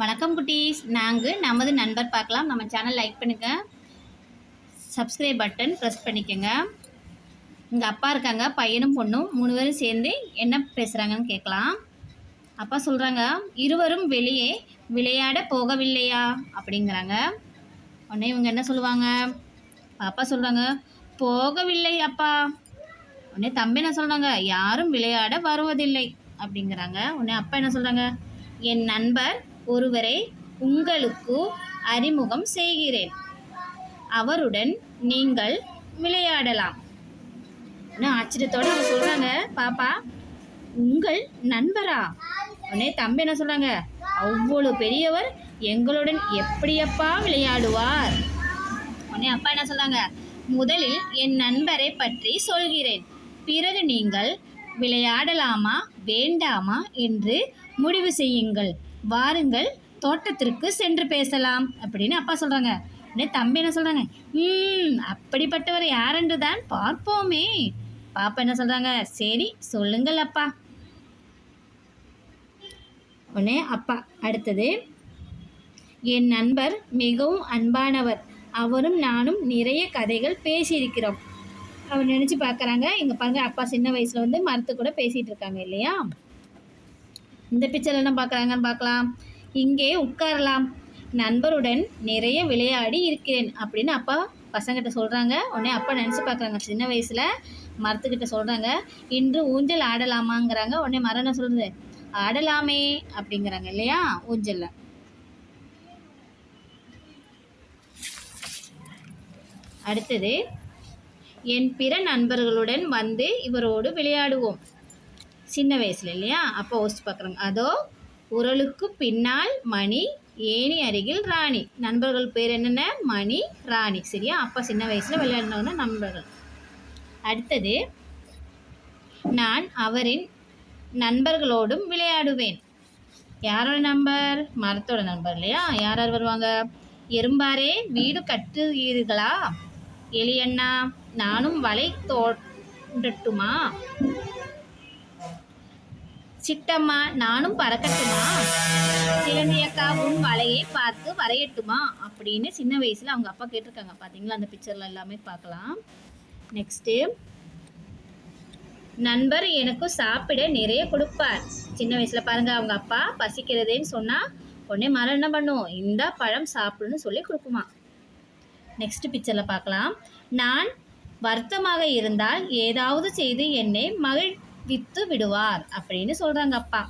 வணக்கம் குட்டீஸ். நாங்கள் நமது நண்பர் பார்க்கலாம். நம்ம சேனல் லைக் பண்ணுங்க. சப்ஸ்கிரைப் பட்டன் ப்ரெஸ் பண்ணிக்கோங்க. இங்கே அப்பா இருக்காங்க பையனும் பொண்ணும் மூணு பேரும் சேர்ந்து என்ன பேசுகிறாங்கன்னு கேட்கலாம். அப்பா சொல்கிறாங்க இருவரும் வெளியே விளையாட போகவில்லையா? அப்படிங்கிறாங்க. உடனே இவங்க என்ன சொல்லுவாங்க? அப்பா சொல்கிறாங்க போகவில்லை அப்பா. உடனே தம்பி என்ன சொல்கிறாங்க யாரும் விளையாட வருவதில்லை. அப்படிங்கிறாங்க. உடனே அப்பா என்ன சொல்கிறாங்க என் நண்பர் ஒருவரை உங்களுக்கு அறிமுகம் செய்கிறேன். அவருடன் நீங்கள் விளையாடலாம். ஆச்சரியத்தோடு அவங்க சொல்கிறாங்க பாப்பா உங்கள் நண்பரா? உடனே தம்பி என்ன சொல்கிறாங்க அவ்வளோ பெரியவர் எங்களுடன் எப்படியப்பா விளையாடுவார்? உடனே அப்பா என்ன சொல்கிறாங்க முதலில் என் நண்பரை பற்றி சொல்கிறேன். பிறகு நீங்கள் விளையாடலாமா வேண்டாமா என்று முடிவு செய்யுங்கள். வாருங்கள் தோட்டத்திற்கு சென்று பேசலாம் அப்படின்னு அப்பா சொல்கிறாங்க உடனே தம்பி என்ன சொல்கிறாங்க ம் அப்படிப்பட்டவர் யாரென்று தான் பார்ப்போமே. பாப்பா என்ன சொல்கிறாங்க சரி சொல்லுங்கள் அப்பா. உடனே அப்பா அடுத்தது என் நண்பர் மிகவும் அன்பானவர். அவரும் நானும் நிறைய கதைகள் பேசியிருக்கிறோம். அவர் நினச்சி பார்க்குறாங்க இங்கே பாருங்க அப்பா சின்ன வயசில் வந்து மரத்து கூட பேசிகிட்டு இருக்காங்க இல்லையா? இந்த பிக்சர் என்ன பார்க்குறாங்கன்னு பார்க்கலாம். இங்கே உட்காரலாம். நண்பருடன் நிறைய விளையாடி இருக்கிறேன் அப்படின்னு அப்பா பசங்கிட்ட சொல்கிறாங்க உடனே அப்பா நினச்சி பார்க்குறாங்க. சின்ன வயசில் மரத்துக்கிட்ட சொல்கிறாங்க இன்று ஊஞ்சல் ஆடலாமாங்கிறாங்க. உடனே மரம் என்ன சொல்கிறது ஆடலாமே அப்படிங்கிறாங்க இல்லையா? ஊஞ்சலில். அடுத்தது என் பிற நண்பர்களுடன் வந்து இவரோடு விளையாடுவோம். சின்ன வயசில் இல்லையா? அப்போ யோசிச்சு பார்க்குறாங்க அதோ உரலுக்கு பின்னால் மணி ஏணி அருகில் ராணி. நண்பர்கள் பேர் என்னென்ன? மணி ராணி. சரியா? அப்பா சின்ன வயசில் விளையாடினவங்க நண்பர்கள். அடுத்தது நான் அவரின் நண்பர்களோடும் விளையாடுவேன். யாரோட நம்பர் மரத்தோட நண்பர் இல்லையா? யார் யார் வருவாங்க? எறும்பாரே வீடு கட்டுகிறீர்களா? எலியண்ணா நானும் வலை தோண்டட்டுமா சிட்டம்மா நானும் பறக்கட்டுமா? சிலந்தி அக்கா உன் வலையை பார்த்து வரையட்டுமா? அப்படின்னு சின்ன வயசில் அவங்க அப்பா கேட்டிருக்காங்க. பார்த்தீங்களா அந்த பிக்சரில் எல்லாமே பார்க்கலாம். நெக்ஸ்ட்டு நண்பர் எனக்கு சாப்பிட நிறைய கொடுப்பார். சின்ன வயசில் பாருங்க அவங்க அப்பா பசிக்கிறதேன்னு சொன்னால் உடனே மரம் என்ன பண்ணும்? இந்த பழம் சாப்பிடுன்னு சொல்லி கொடுக்குமா? நெக்ஸ்ட் பிக்சரில் பார்க்கலாம். நான் வருத்தமாக இருந்தால் ஏதாவது செய்து என்னை மகிழ் வித்து விடுவார் அப்படின்னு சொல்கிறாங்க அப்பா.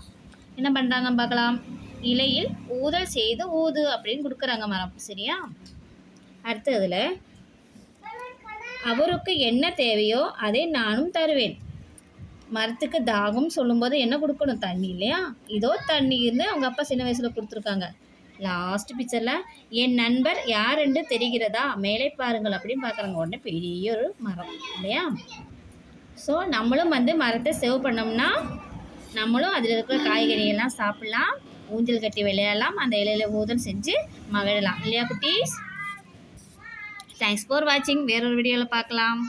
என்ன பண்ணுறாங்க பார்க்கலாம். இலையில் ஊதல் செய்து ஊது அப்படின்னு கொடுக்குறாங்க மரம். சரியா? அடுத்ததில் அவருக்கு என்ன தேவையோ அதை நானும் தருவேன். மரத்துக்கு தாகம் சொல்லும்போது என்ன கொடுக்கணும்? தண்ணி இல்லையா? இதோ தண்ணீர்னு அவங்க அப்பா சின்ன வயசில் கொடுத்துருக்காங்க. லாஸ்ட் பிக்சரில் என் நண்பர் யாருன்னு தெரிகிறதா? மேலே பாருங்கள் அப்படின்னு பார்க்குறாங்க. உடனே பெரிய ஒரு மரம் இல்லையா? ஸோ நம்மளும் வந்து மரத்தை சேவ் பண்ணோம்னா நம்மளும் அதில் இருக்கிற காய்கறியெல்லாம் சாப்பிட்லாம். ஊஞ்சல் கட்டி விளையாடலாம். அந்த இலையில ஊதல் செஞ்சு மகிழலாம். இல்லையா குட்டீஸ்? தேங்க்ஸ் ஃபார் வாட்சிங் வேறொரு வீடியோவில் பார்க்கலாம்.